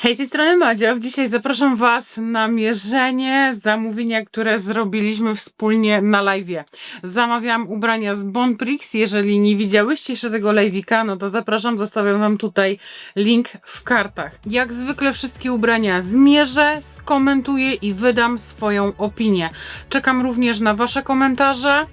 Hej, z tej strony Madzia. Dzisiaj zapraszam Was na mierzenie zamówienia, które zrobiliśmy wspólnie na live'ie. Zamawiam ubrania z Bonprix. Jeżeli nie widziałyście jeszcze tego live'ika, no to zapraszam, zostawiam Wam tutaj link w kartach. Jak zwykle wszystkie ubrania zmierzę, skomentuję i wydam swoją opinię. Czekam również na Wasze komentarze.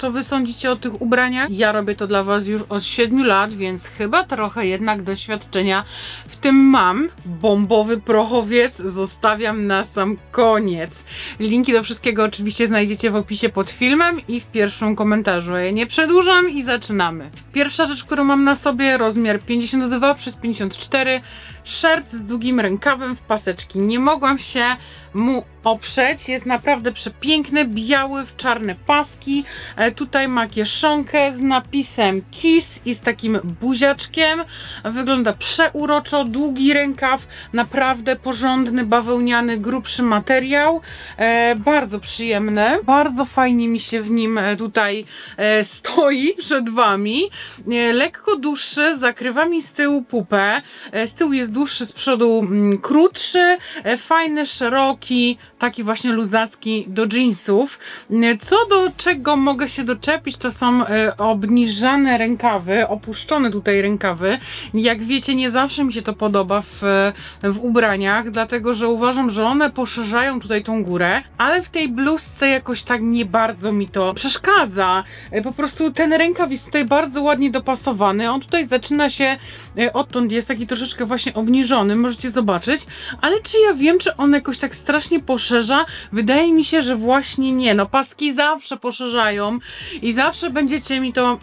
Co wy sądzicie o tych ubraniach? Ja robię to dla was już od 7 lat, więc chyba trochę jednak doświadczenia w tym mam. Bombowy prochowiec zostawiam na sam koniec. Linki do wszystkiego oczywiście znajdziecie w opisie pod filmem i w pierwszym komentarzu. Ja nie przedłużam i zaczynamy. Pierwsza rzecz, którą mam na sobie, rozmiar 52 przez 54, shirt z długim rękawem w paseczki. Nie mogłam się mu oprzeć. Jest naprawdę przepiękny, biały w czarne paski. Tutaj ma kieszonkę z napisem Kiss i z takim buziaczkiem. Wygląda przeuroczo, długi rękaw, naprawdę porządny, bawełniany, grubszy materiał. E, bardzo przyjemny. Bardzo fajnie mi się w nim e, tutaj e, stoi przed Wami. Lekko dłuższy, zakrywa mi z tyłu pupę. Z tyłu jest dłuższy, z przodu mm, krótszy. Fajny, szeroki, taki właśnie luzacki do jeansów. Co do czego mogę się doczepić, to są e, obniżane rękawy, opuszczone tutaj rękawy. Jak wiecie, nie zawsze mi się to podoba w, w ubraniach, dlatego że uważam, że one poszerzają tutaj tą górę, ale w tej bluzce jakoś tak nie bardzo mi to przeszkadza. E, Po prostu ten rękaw jest tutaj bardzo ładnie dopasowany. On tutaj zaczyna się e, odtąd, jest taki troszeczkę właśnie obniżony, możecie zobaczyć. Ale czy ja wiem, czy on jakoś tak strasznie poszerza? Wydaje mi się, że właśnie nie. No paski zawsze poszerzają i zawsze będziecie mi to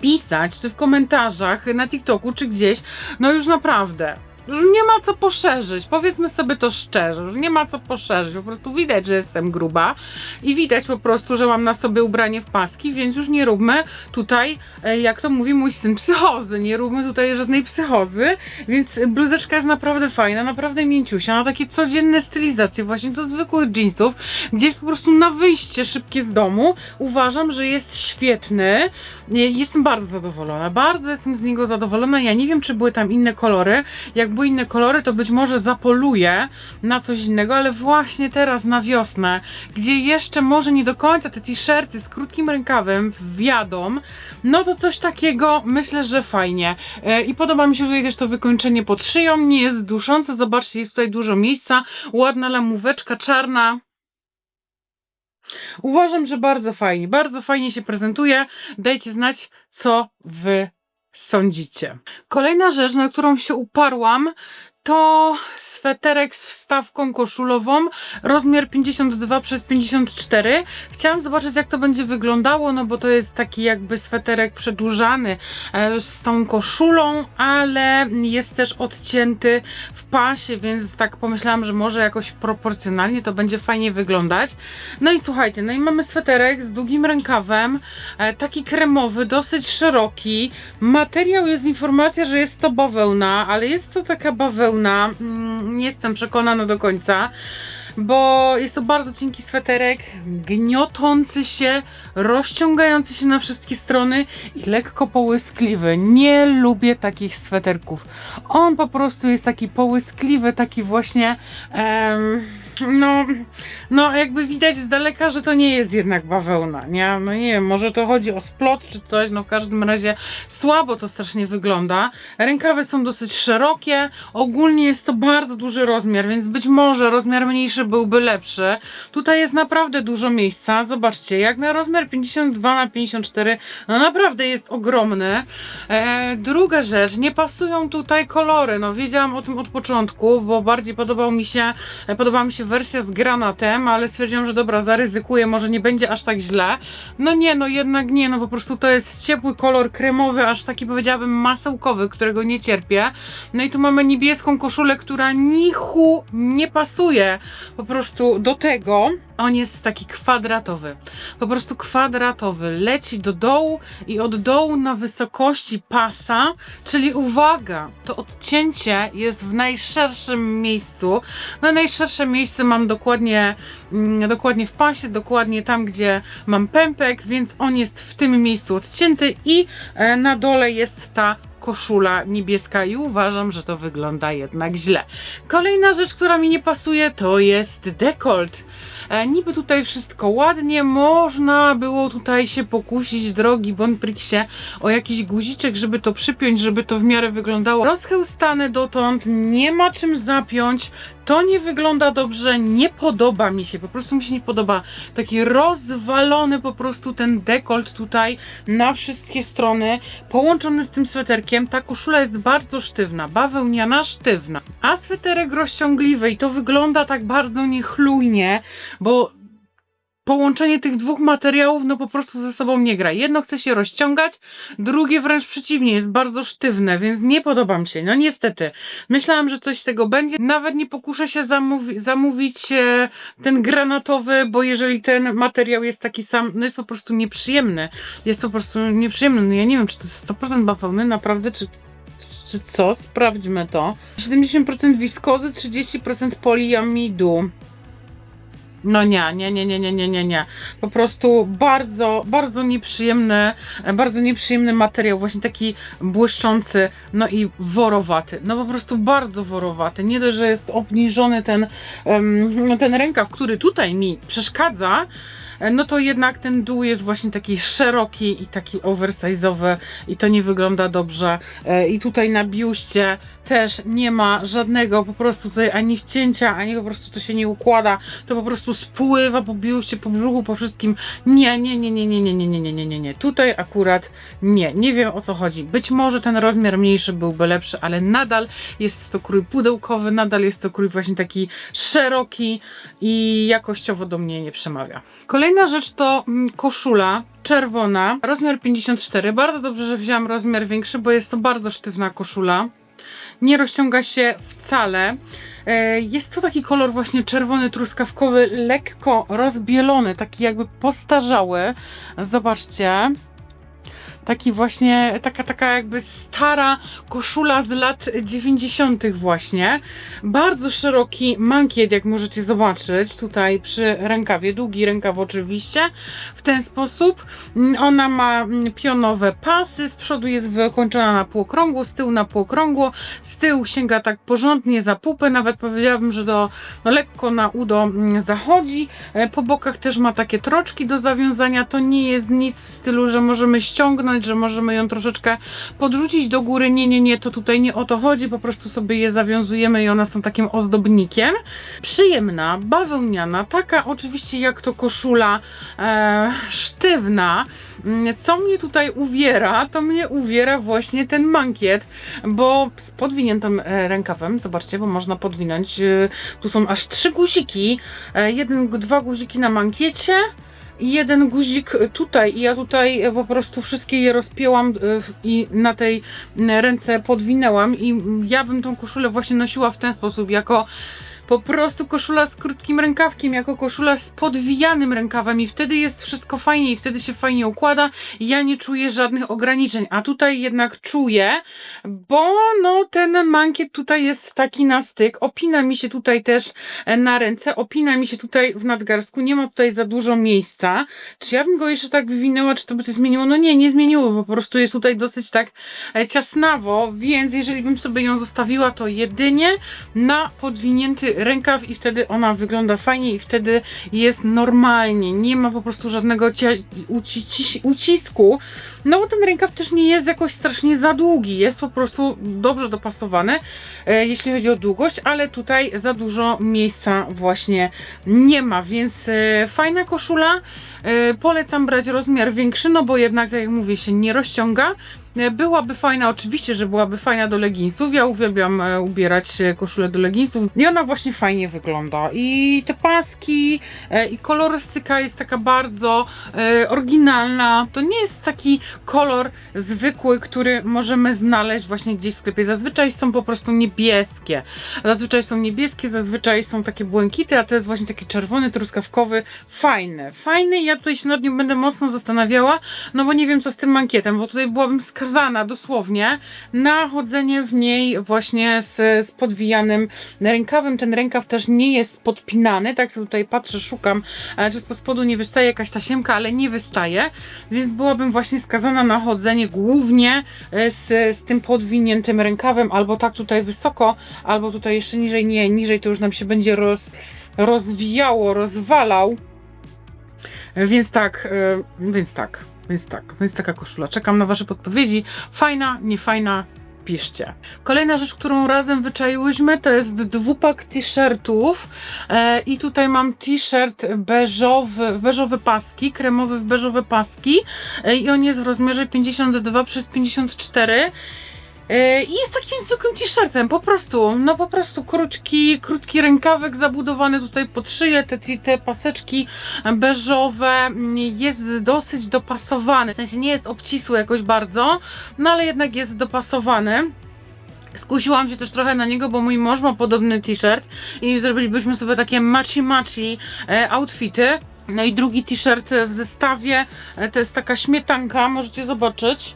pisać, czy w komentarzach, na TikToku, czy gdzieś. No już naprawdę. Już nie ma co poszerzyć, powiedzmy sobie to szczerze, już nie ma co poszerzyć, po prostu widać, że jestem gruba i widać po prostu, że mam na sobie ubranie w paski, więc już nie róbmy tutaj, e, jak to mówi mój syn, psychozy, nie róbmy tutaj żadnej psychozy, więc bluzeczka jest naprawdę fajna, naprawdę mięciusia, na takie codzienne stylizacje właśnie do zwykłych jeansów, gdzieś po prostu na wyjście szybkie z domu, uważam, że jest świetny, Nie, jestem bardzo zadowolona, bardzo jestem z niego zadowolona, ja nie wiem, czy były tam inne kolory, jak były inne kolory, to być może zapoluję na coś innego, ale właśnie teraz na wiosnę, gdzie jeszcze może nie do końca te t-shirty z krótkim rękawem wjadą, no to coś takiego myślę, że fajnie. E, I podoba mi się tutaj też to wykończenie pod szyją, nie jest duszące, zobaczcie, jest tutaj dużo miejsca, ładna lamóweczka czarna. Uważam, że bardzo fajnie, bardzo fajnie się prezentuje. Dajcie znać, co wy sądzicie. Kolejna rzecz, na którą się uparłam, to sweterek z wstawką koszulową, rozmiar 52 przez 54. Chciałam zobaczyć, jak to będzie wyglądało, no bo to jest taki jakby sweterek przedłużany e, z tą koszulą, ale jest też odcięty w pasie, więc tak pomyślałam, że może jakoś proporcjonalnie to będzie fajnie wyglądać. No i słuchajcie, no i mamy sweterek z długim rękawem, e, taki kremowy, dosyć szeroki. Materiał jest informacja, że jest to bawełna, ale jest to taka bawełna, mm, nie jestem przekonana do końca. Bo jest to bardzo cienki sweterek, gniotący się, rozciągający się na wszystkie strony i lekko połyskliwy. Nie lubię takich sweterków. On po prostu jest taki połyskliwy, taki właśnie. em, no, no, jakby widać z daleka, że to nie jest jednak bawełna, nie? No nie wiem, może to chodzi o splot czy coś, no w każdym razie słabo to strasznie wygląda. Rękawy są dosyć szerokie, ogólnie jest to bardzo duży rozmiar, więc być może rozmiar mniejszy byłby lepszy. Tutaj jest naprawdę dużo miejsca, zobaczcie, jak na rozmiar 52 na 54, no naprawdę jest ogromny. E, druga rzecz, nie pasują tutaj kolory, no wiedziałam o tym od początku, bo bardziej podobał mi się, podobała mi się wersja z granatem, ale stwierdziłam, że dobra, zaryzykuję, może nie będzie aż tak źle. No nie, no jednak nie, no po prostu to jest ciepły kolor kremowy, aż taki powiedziałabym masełkowy, którego nie cierpię. No i tu mamy niebieską koszulę, która nichu nie pasuje po prostu do tego. On jest taki kwadratowy, po prostu kwadratowy, leci do dołu i od dołu na wysokości pasa, czyli uwaga, to odcięcie jest w najszerszym miejscu. No najszersze miejsce mam dokładnie, mm, dokładnie w pasie, dokładnie tam, gdzie mam pępek, więc on jest w tym miejscu odcięty i e, na dole jest ta koszula niebieska i uważam, że to wygląda jednak źle. Kolejna rzecz, która mi nie pasuje, to jest dekolt. E, niby tutaj wszystko ładnie, można było tutaj się pokusić, drogi Bonprixie, o jakiś guziczek, żeby to przypiąć, żeby to w miarę wyglądało rozchełstane dotąd, nie ma czym zapiąć, to nie wygląda dobrze, nie podoba mi się, po prostu mi się nie podoba. Taki rozwalony po prostu ten dekolt tutaj na wszystkie strony, połączony z tym sweterkiem. Ta koszula jest bardzo sztywna, bawełniana, sztywna. A sweterek rozciągliwy i to wygląda tak bardzo niechlujnie, bo połączenie tych dwóch materiałów no po prostu ze sobą nie gra. Jedno chce się rozciągać, drugie wręcz przeciwnie, jest bardzo sztywne, więc nie podoba mi się. No niestety. Myślałam, że coś z tego będzie. Nawet nie pokuszę się zamówi zamówić e, ten granatowy, bo jeżeli ten materiał jest taki sam, no jest po prostu nieprzyjemny. Jest po prostu nieprzyjemny. No ja nie wiem, czy to jest 100% bawełny, naprawdę, czy czy co? Sprawdźmy to. 70% wiskozy, 30% poliamidu. No nie, nie, nie, nie, nie, nie, nie, nie. Po prostu bardzo, bardzo nieprzyjemny, bardzo nieprzyjemny materiał, właśnie taki błyszczący, no i worowaty. No po prostu bardzo worowaty. Nie dość, że jest obniżony ten, em, ten rękaw, który tutaj mi przeszkadza, no to jednak ten dół jest właśnie taki szeroki i taki oversize'owy i to nie wygląda dobrze. E, I tutaj na biuście też nie ma żadnego po prostu tutaj ani wcięcia, ani po prostu to się nie układa. To po prostu spływa po biuście, po brzuchu, po wszystkim. Nie, nie, nie, nie, nie, nie, nie, nie, nie, nie, nie, nie. Tutaj akurat nie. Nie wiem o co chodzi. Być może ten rozmiar mniejszy byłby lepszy, ale nadal jest to krój pudełkowy, nadal jest to krój właśnie taki szeroki i jakościowo do mnie nie przemawia. Kolejna rzecz to mm, koszula czerwona, rozmiar 54. Bardzo dobrze, że wziąłam rozmiar większy, bo jest to bardzo sztywna koszula. Nie rozciąga się wcale. E, Jest to taki kolor właśnie czerwony, truskawkowy, lekko rozbielony, taki jakby postarzały. Zobaczcie. Taki właśnie, taka, taka jakby stara koszula z lat 90. właśnie. Bardzo szeroki mankiet, jak możecie zobaczyć, tutaj przy rękawie, długi rękaw oczywiście. W ten sposób ona ma pionowe pasy, z przodu jest wykończona na półokrągło, z tyłu na półokrągło, z tyłu sięga tak porządnie za pupę, nawet powiedziałabym, że do, no lekko na udo mm, zachodzi. E, Po bokach też ma takie troczki do zawiązania, to nie jest nic w stylu, że możemy ściągnąć, że możemy ją troszeczkę podrzucić do góry, nie, nie, nie, to tutaj nie o to chodzi, po prostu sobie je zawiązujemy i one są takim ozdobnikiem. Przyjemna, bawełniana, taka oczywiście jak to koszula e, sztywna. Mm, Co mnie tutaj uwiera, to mnie uwiera właśnie ten mankiet, bo z podwiniętym e, rękawem, zobaczcie, bo można podwinąć, e, tu są aż trzy guziki, e, jeden, dwa guziki na mankiecie, jeden guzik tutaj. I ja tutaj e, po prostu wszystkie je rozpięłam e, i na tej ręce podwinęłam. I ja bym tą koszulę właśnie nosiła w ten sposób, jako po prostu koszula z krótkim rękawkiem, jako koszula z podwijanym rękawem i wtedy jest wszystko fajnie i wtedy się fajnie układa ja nie czuję żadnych ograniczeń, a tutaj jednak czuję, bo no ten mankiet tutaj jest taki na styk, opina mi się tutaj też e, na ręce, opina mi się tutaj w nadgarstku, nie ma tutaj za dużo miejsca. Czy ja bym go jeszcze tak wywinęła, czy to by coś zmieniło? No nie, nie zmieniło, bo po prostu jest tutaj dosyć tak e, ciasnawo, więc jeżeli bym sobie ją zostawiła, to jedynie na podwinięty rękaw i wtedy ona wygląda fajnie i wtedy jest normalnie, nie ma po prostu żadnego ucisku, no bo ten rękaw też nie jest jakoś strasznie za długi, jest po prostu dobrze dopasowany, e, jeśli chodzi o długość, ale tutaj za dużo miejsca właśnie nie ma, więc e, fajna koszula, e, polecam brać rozmiar większy, no bo jednak, tak jak mówię, się nie rozciąga, Byłaby fajna, oczywiście, że byłaby fajna do leginsów. Ja uwielbiam e, ubierać e, koszulę do leginsów i ona właśnie fajnie wygląda. I te paski, e, i kolorystyka jest taka bardzo e, oryginalna. To nie jest taki kolor zwykły, który możemy znaleźć właśnie gdzieś w sklepie. Zazwyczaj są po prostu niebieskie. Zazwyczaj są niebieskie, zazwyczaj są takie błękity, a to jest właśnie taki czerwony, truskawkowy. Fajny, fajny. Ja tutaj się nad nim będę mocno zastanawiała, no bo nie wiem co z tym mankietem, bo tutaj byłabym skapana skazana dosłownie. Na chodzenie w niej właśnie z, z podwijanym rękawem. Ten rękaw też nie jest podpinany, tak sobie tutaj patrzę, szukam, e, czy z spodu nie wystaje jakaś tasiemka, ale nie wystaje, więc byłabym właśnie skazana na chodzenie głównie e, z, z tym podwiniętym rękawem, albo tak tutaj wysoko, albo tutaj jeszcze niżej, nie, niżej to już nam się będzie roz, rozwijało, rozwalał. Więc tak, e, więc tak, więc tak, więc taka koszula. Czekam na Wasze podpowiedzi. Fajna, niefajna, piszcie. Kolejna rzecz, którą razem wyczaiłyśmy, to jest dwupak t-shirtów. E, I tutaj mam t-shirt beżowy, beżowe paski, kremowy w beżowe paski. E, I on jest w rozmiarze 52 przez 54. E, I jest takim zwykłym t-shirtem, po prostu, no po prostu krótki, krótki rękawek zabudowany tutaj pod szyję, te, te paseczki beżowe, mm, jest dosyć dopasowany, w sensie nie jest obcisły jakoś bardzo, no ale jednak jest dopasowany. Skusiłam się też trochę na niego, bo mój mąż ma podobny t-shirt i zrobilibyśmy sobie takie matchy-matchy e, outfity. No i drugi t-shirt w zestawie e, to jest taka śmietanka, możecie zobaczyć.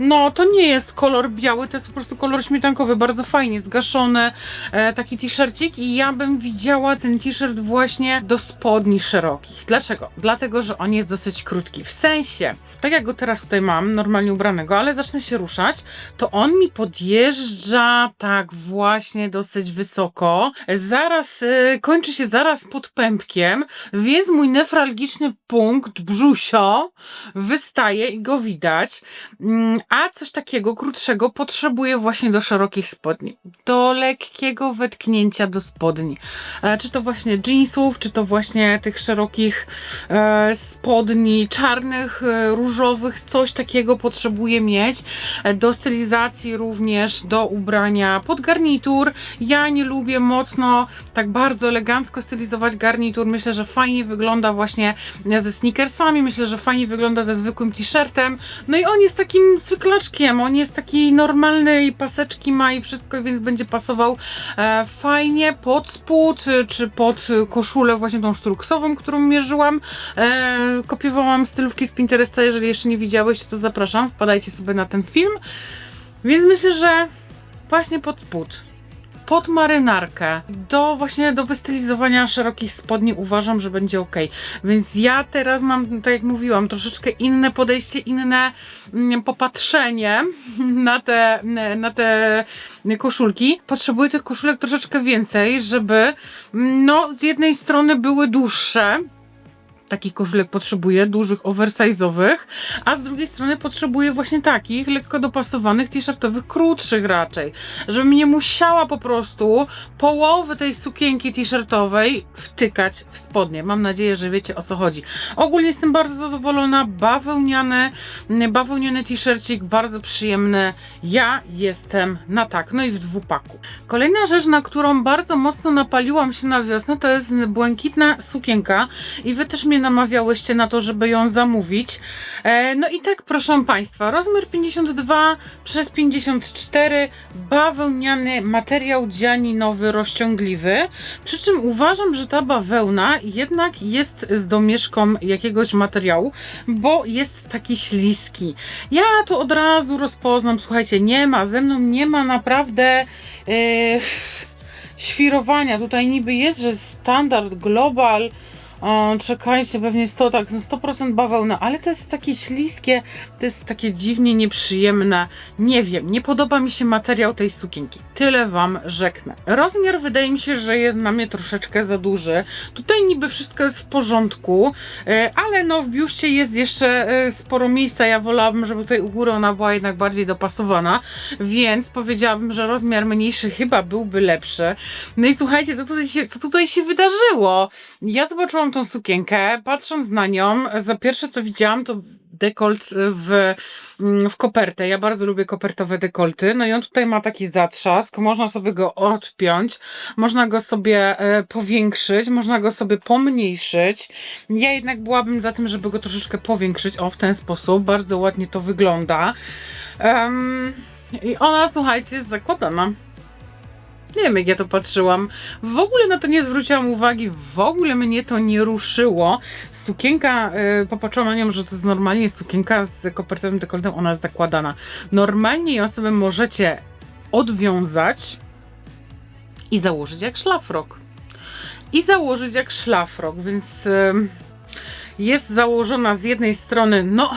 No, to nie jest kolor biały, to jest po prostu kolor śmietankowy, bardzo fajnie zgaszony e, taki t-shircik i ja bym widziała ten t-shirt właśnie do spodni szerokich. Dlaczego? Dlatego, że on jest dosyć krótki. W sensie, tak jak go teraz tutaj mam, normalnie ubranego, ale zacznę się ruszać, to on mi podjeżdża tak właśnie dosyć wysoko. Zaraz, e, kończy się zaraz pod pępkiem, więc mój newralgiczny punkt brzusio wystaje i go widać. Mm, A coś takiego krótszego potrzebuję właśnie do szerokich spodni. Do lekkiego wetknięcia do spodni. E, Czy to właśnie jeansów, czy to właśnie tych szerokich e, spodni, czarnych, e, różowych, coś takiego potrzebuję mieć. Do stylizacji również, do ubrania pod garnitur. Ja nie lubię mocno, tak bardzo elegancko stylizować garnitur. Myślę, że fajnie wygląda właśnie ze sneakersami. Myślę, że fajnie wygląda ze zwykłym t-shirtem. No i on jest takim zwyklaczkiem, on jest taki normalny i paseczki ma i wszystko, więc będzie pasował e, fajnie pod spód, y, czy pod koszulę właśnie tą sztruksową, którą mierzyłam. E, kopiowałam stylówki z Pinteresta, jeżeli jeszcze nie widziałeś, to zapraszam, wpadajcie sobie na ten film. Więc myślę, że właśnie pod spód pod marynarkę, do właśnie do wystylizowania szerokich spodni uważam, że będzie ok. Więc ja teraz mam, tak jak mówiłam, troszeczkę inne podejście, inne mm, popatrzenie na te, na te koszulki. Potrzebuję tych koszulek troszeczkę więcej, żeby no z jednej strony były dłuższe, takich koszulek potrzebuję, dużych, oversize'owych, a z drugiej strony potrzebuję właśnie takich lekko dopasowanych, t-shirtowych, krótszych raczej, żebym nie musiała po prostu połowy tej sukienki t-shirtowej wtykać w spodnie. Mam nadzieję, że wiecie o co chodzi. Ogólnie jestem bardzo zadowolona, bawełniany, bawełniany t-shircik, bardzo przyjemny. Ja jestem na tak, no i w dwupaku. Kolejna rzecz, na którą bardzo mocno napaliłam się na wiosnę, to jest błękitna sukienka i wy też mnie namawiałyście na to, żeby ją zamówić. E, no i tak, proszę Państwa, rozmiar 52 przez 54, bawełniany materiał dzianinowy, rozciągliwy. Przy czym uważam, że ta bawełna jednak jest z domieszką jakiegoś materiału, bo jest taki śliski. Ja to od razu rozpoznam, słuchajcie, nie ma, ze mną nie ma naprawdę. Yy, świrowania. Tutaj niby jest, że standard, global. O, czekajcie, pewnie jest to tak, 100% bawełna, ale to jest takie śliskie, to jest takie dziwnie nieprzyjemne. Nie wiem, nie podoba mi się materiał tej sukienki. Tyle Wam rzeknę. Rozmiar wydaje mi się, że jest na mnie troszeczkę za duży. Tutaj niby wszystko jest w porządku, e, ale no w biuście jest jeszcze e, sporo miejsca. Ja wolałabym, żeby tutaj u góry ona była jednak bardziej dopasowana, więc powiedziałabym, że rozmiar mniejszy chyba byłby lepszy. No i słuchajcie, co tutaj się, co tutaj się wydarzyło? Ja zobaczyłam tą sukienkę, patrząc na nią, za pierwsze co widziałam to dekolt w, w kopertę. Ja bardzo lubię kopertowe dekolty. No i on tutaj ma taki zatrzask. Można sobie go odpiąć, można go sobie e, powiększyć, można go sobie pomniejszyć. Ja jednak byłabym za tym, żeby go troszeczkę powiększyć. O, w ten sposób. Bardzo ładnie to wygląda. Em, I ona, słuchajcie, jest zakładana. Nie wiem, jak ja to patrzyłam. W ogóle na to nie zwróciłam uwagi, w ogóle mnie to nie ruszyło. Sukienka, yy, popatrzyłam na nią, że to jest normalnie sukienka z kopertowym dekoltem, ona jest zakładana. Normalnie ją sobie możecie odwiązać i założyć jak szlafrok. I założyć jak szlafrok, więc yy, jest założona z jednej strony, no,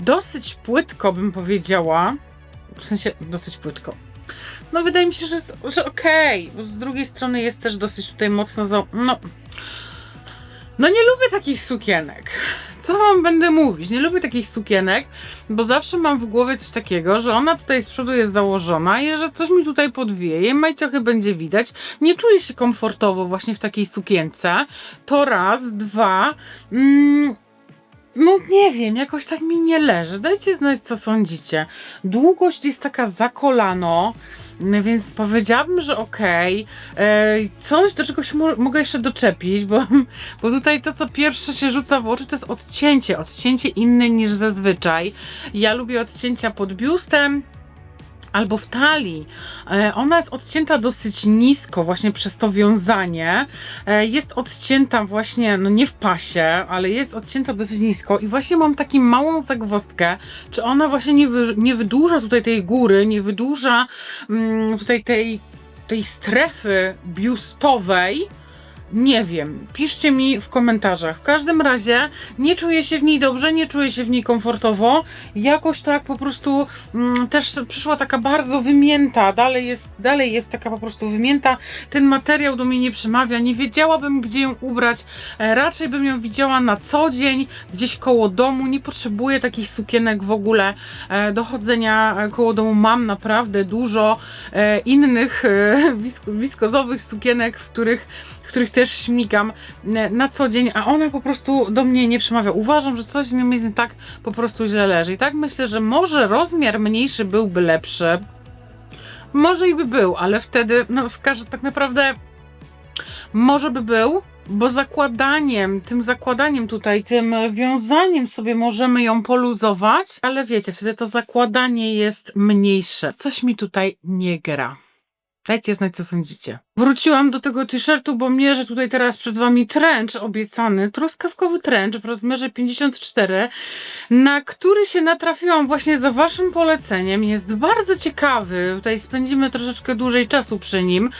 dosyć płytko bym powiedziała. W sensie, dosyć płytko. No, wydaje mi się, że, że okej. bo Z drugiej strony jest też dosyć tutaj mocno za. No. No, nie lubię takich sukienek. Co wam będę mówić? Nie lubię takich sukienek, bo zawsze mam w głowie coś takiego, że ona tutaj z przodu jest założona i że coś mi tutaj podwieje, majciochy będzie widać. Nie czuję się komfortowo właśnie w takiej sukience. To raz, dwa. Mm, no nie wiem, jakoś tak mi nie leży. Dajcie znać, co sądzicie. Długość jest taka za kolano, no więc powiedziałabym, że okej. E, Coś, do czego się mo- mogę jeszcze doczepić, bo, bo tutaj to, co pierwsze się rzuca w oczy, to jest odcięcie. Odcięcie inne niż zazwyczaj. Ja lubię odcięcia pod biustem, albo w talii. E, Ona jest odcięta dosyć nisko, właśnie przez to wiązanie. E, Jest odcięta właśnie, no nie w pasie, ale jest odcięta dosyć nisko i właśnie mam taką małą zagwozdkę, czy ona właśnie nie, wy, nie wydłuża tutaj tej góry, nie wydłuża mm, tutaj tej, tej strefy biustowej. Nie wiem, piszcie mi w komentarzach. W każdym razie nie czuję się w niej dobrze, nie czuję się w niej komfortowo. Jakoś tak po prostu mm, też przyszła taka bardzo wymięta, dalej jest, dalej jest taka po prostu wymięta. Ten materiał do mnie nie przemawia, nie wiedziałabym gdzie ją ubrać. E, raczej bym ją widziała na co dzień, gdzieś koło domu. Nie potrzebuję takich sukienek w ogóle e, do chodzenia e, koło domu. Mam naprawdę dużo innych wisko, wiskozowych sukienek, w których, których też śmigam e, na co dzień, a ona po prostu do mnie nie przemawia. Uważam, że coś z nim jest nie tak po prostu źle leży. I tak myślę, że może rozmiar mniejszy byłby lepszy. Może i by był, ale wtedy, no w każdym tak naprawdę może by był, bo zakładaniem, tym zakładaniem tutaj, tym wiązaniem sobie możemy ją poluzować, ale wiecie, wtedy to zakładanie jest mniejsze. Coś mi tutaj nie gra. Dajcie znać, co sądzicie. Wróciłam do tego t-shirtu, bo mierzę tutaj teraz przed wami trench obiecany, truskawkowy trench w rozmiarze 54, na który się natrafiłam właśnie za waszym poleceniem. Jest bardzo ciekawy, tutaj spędzimy troszeczkę dłużej czasu przy nim.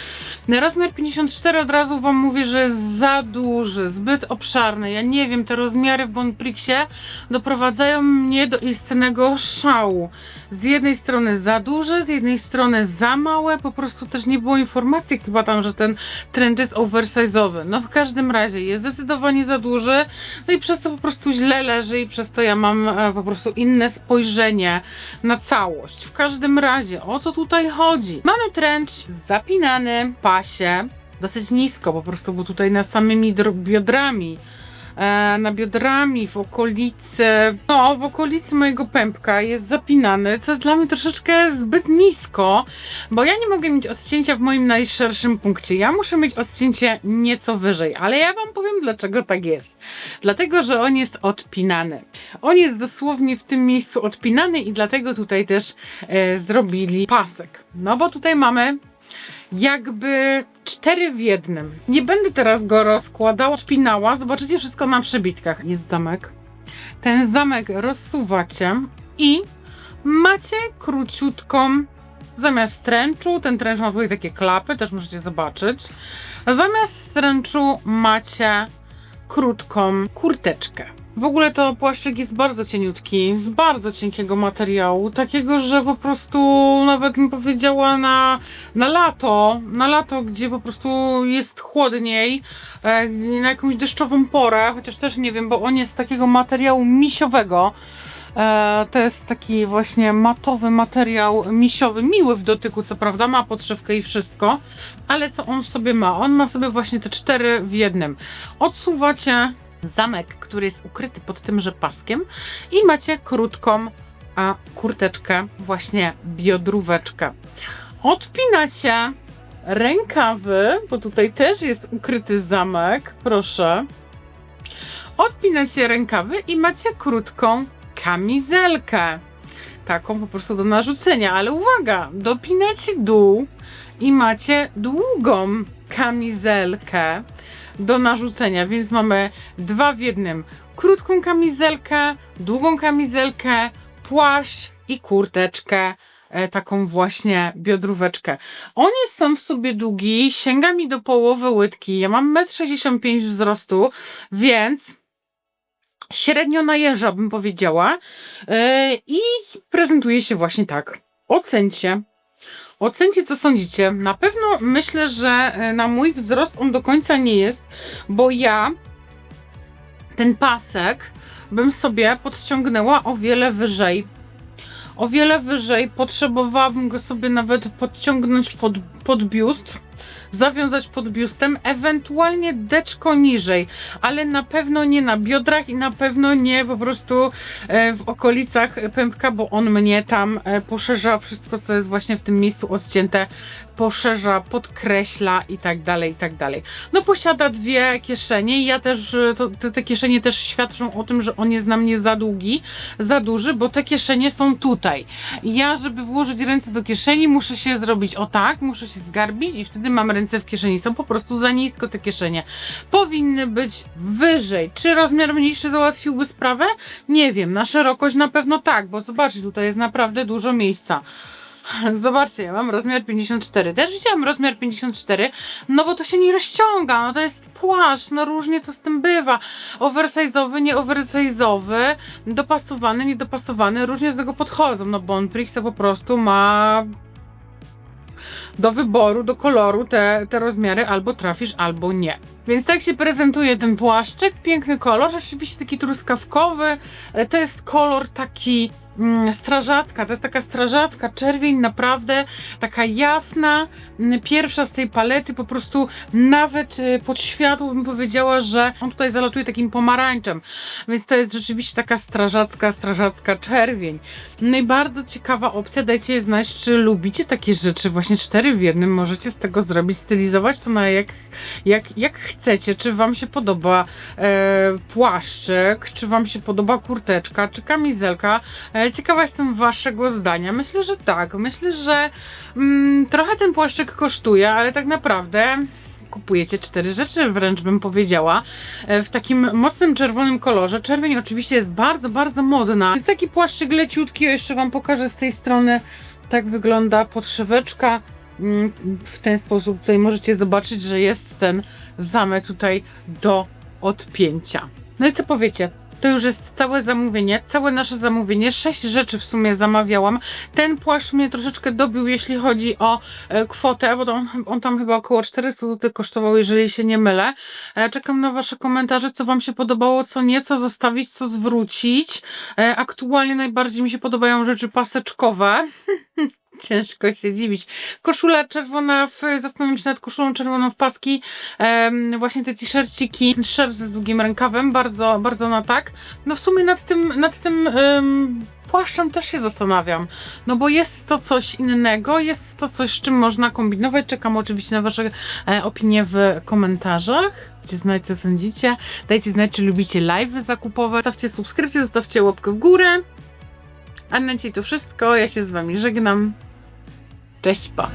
Na rozmiar 54 od razu wam mówię, że jest za duży, zbyt obszarny. Ja nie wiem, te rozmiary w Bonprixie doprowadzają mnie do istnego szału. Z jednej strony za duże, z jednej strony za małe, po prostu też nie było informacji chyba że ten trench jest oversize'owy. No w każdym razie jest zdecydowanie za duży, no i przez to po prostu źle leży i przez to ja mam e, po prostu inne spojrzenie na całość. W każdym razie, o co tutaj chodzi? Mamy trench zapinany w pasie, dosyć nisko po prostu, bo tutaj na samymi biodrami e, na biodrami, w okolicy, no w okolicy mojego pępka jest zapinany, co jest dla mnie troszeczkę zbyt nisko, bo ja nie mogę mieć odcięcia w moim najszerszym punkcie. Ja muszę mieć odcięcie nieco wyżej, ale ja wam powiem dlaczego tak jest. Dlatego, że on jest odpinany. On jest dosłownie w tym miejscu odpinany i dlatego tutaj też e, zrobili pasek. No bo tutaj mamy jakby cztery w jednym. Nie będę teraz go rozkładała, odpinała. Zobaczycie wszystko na przebitkach. Jest zamek. Ten zamek rozsuwacie i macie króciutką zamiast tręczu, ten tręcz ma tutaj takie klapy, też możecie zobaczyć. Zamiast tręczu macie krótką kurteczkę. W ogóle to płaszczyk jest bardzo cieniutki, z bardzo cienkiego materiału, takiego, że po prostu nawet bym powiedziała na, na lato, na lato, gdzie po prostu jest chłodniej, e, na jakąś deszczową porę, chociaż też nie wiem, bo on jest z takiego materiału misiowego. E, to jest taki właśnie matowy materiał misiowy, miły w dotyku, co prawda, ma podszewkę i wszystko, ale co on w sobie ma? On ma sobie właśnie te cztery w jednym. Odsuwacie zamek, który jest ukryty pod tymże paskiem i macie krótką a, kurteczkę, właśnie biodróweczkę. Odpinacie rękawy, bo tutaj też jest ukryty zamek, proszę. Odpinacie rękawy i macie krótką kamizelkę. Taką po prostu do narzucenia, ale uwaga, dopinacie dół i macie długą kamizelkę do narzucenia, więc mamy dwa w jednym. Krótką kamizelkę, długą kamizelkę, płaszcz i kurteczkę, e, taką właśnie biodróweczkę. On jest sam w sobie długi, sięga mi do połowy łydki. Ja mam 1,65 m wzrostu, więc średnio najeżdża, bym powiedziała. E, I prezentuje się właśnie tak. Ocencie. Ocencie, co sądzicie. Na pewno myślę, że e, na mój wzrost on do końca nie jest, bo ja ten pasek bym sobie podciągnęła o wiele wyżej. O wiele wyżej. Potrzebowałabym go sobie nawet podciągnąć pod, pod biust, zawiązać pod biustem, ewentualnie deczko niżej, ale na pewno nie na biodrach i na pewno nie po prostu e, w okolicach pępka, bo on mnie tam e, poszerza wszystko, co jest właśnie w tym miejscu odcięte, poszerza, podkreśla i tak dalej, i tak dalej. No posiada dwie kieszenie i ja też, e, to, te, kieszenie też świadczą o tym, że on jest na mnie za długi, za duży, bo te kieszenie są tutaj. I Ja, żeby włożyć ręce do kieszeni, muszę się zrobić o tak, muszę się zgarbić i wtedy mam ręce w kieszeni. Są po prostu za nisko te kieszenie. Powinny być wyżej. Czy rozmiar mniejszy załatwiłby sprawę? Nie wiem. Na szerokość na pewno tak, bo zobaczcie, tutaj jest naprawdę dużo miejsca. Zobaczcie, ja mam rozmiar 54. Też wziąłem rozmiar 54, no bo to się nie rozciąga, no to jest płaszcz, no różnie to z tym bywa. Oversize'owy, nie oversize'owy, dopasowany, niedopasowany, różnie do tego podchodzą, no bo Prixa po prostu ma do wyboru, do koloru te, te rozmiary albo trafisz, albo nie. Więc tak się prezentuje ten płaszczyk, piękny kolor, rzeczywiście taki truskawkowy, E, to jest kolor taki mm, strażacka, to jest taka strażacka czerwień, naprawdę taka jasna, mm, pierwsza z tej palety, po prostu nawet y, pod światło bym powiedziała, że on tutaj zalatuje takim pomarańczem, więc to jest rzeczywiście taka strażacka, strażacka czerwień. No i bardzo ciekawa opcja, dajcie znać, czy lubicie takie rzeczy, właśnie cztery w jednym, możecie z tego zrobić, stylizować to na jak, jak, jak chcecie, czy wam się podoba e, płaszczyk, czy wam się podoba kurteczka, czy kamizelka, e, ciekawa jestem waszego zdania, myślę, że tak, myślę, że mm, trochę ten płaszczyk kosztuje, ale tak naprawdę kupujecie cztery rzeczy, wręcz bym powiedziała, e, w takim mocnym czerwonym kolorze. Czerwień oczywiście jest bardzo, bardzo modna. Jest taki płaszczyk leciutki, o jeszcze Wam pokażę z tej strony. Tak wygląda podszeweczka. Mm, W ten sposób tutaj możecie zobaczyć, że jest ten zamek tutaj do odpięcia. No i co powiecie? To już jest całe zamówienie, całe nasze zamówienie. Sześć rzeczy w sumie zamawiałam. Ten płaszcz mnie troszeczkę dobił, jeśli chodzi o e, kwotę, bo on, on tam chyba około 400 zł kosztował, jeżeli się nie mylę. E, czekam na Wasze komentarze, co Wam się podobało, co nie, co zostawić, co zwrócić. E, aktualnie najbardziej mi się podobają rzeczy paseczkowe. Ciężko się dziwić. Koszula czerwona, w, zastanawiam się nad koszulą czerwoną w paski. Em, właśnie te t-shirciki, ten shirt z długim rękawem, bardzo, bardzo na tak. No w sumie nad tym, nad tym em, płaszczem też się zastanawiam. No bo jest to coś innego, jest to coś, z czym można kombinować. Czekam oczywiście na Wasze e, opinie w komentarzach. Dajcie znać, co sądzicie. Dajcie znać, czy lubicie live zakupowe. Zostawcie subskrypcję, zostawcie łapkę w górę. A na dzisiaj to wszystko. Ja się z Wami żegnam. Cześć, pa!